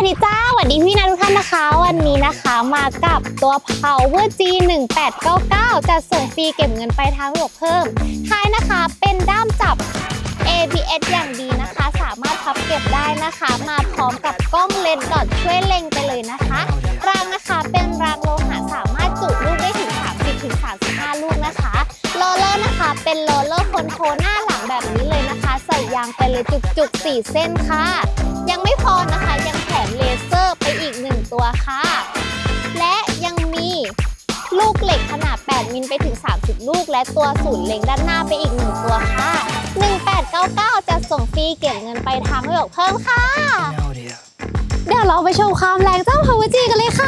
วัสดีจ้าสวัสดีพี่นาทุกท่านนะคะ วันนี้นะคะมากับตัว Power G 1899จะส่งฟรีเก็บเงินไปทางระบบเพิ่ม ท้ายนะคะเป็นด้ามจับ ABS อย่างดีนะคะ สามารถพับเก็บได้นะคะ มาพร้อมกับกล้องเลนส์ดอทช่วยเล็งไปเลยนะคะรางนะคะเป็นรางโลหะสามารถจุลูกได้ถึง 30ถึง35 ลูกนะคะโรลเลอร์นะคะเป็นโรลเลอร์คนโทรลหน้าหลังแบบนี้เลยนะคะ ใส่ยางไปเลยจุกๆ4เส้นค่ะ ยังไม่พอ ตัวค่ะ และยังมีลูกเหล็กขนาด 8 มิลไปถึง 30 ลูก และตัวศูนย์เล็งด้านหน้าไปอีก 1 ตัวค่ะ 1899 จะส่งฟรีเก็บเงินไปทางระบบเพิ่มค่ะ No dear. เดี๋ยวเราไปชมความแรงเจ้าพาวเวอร์จีกันเลยค่ะ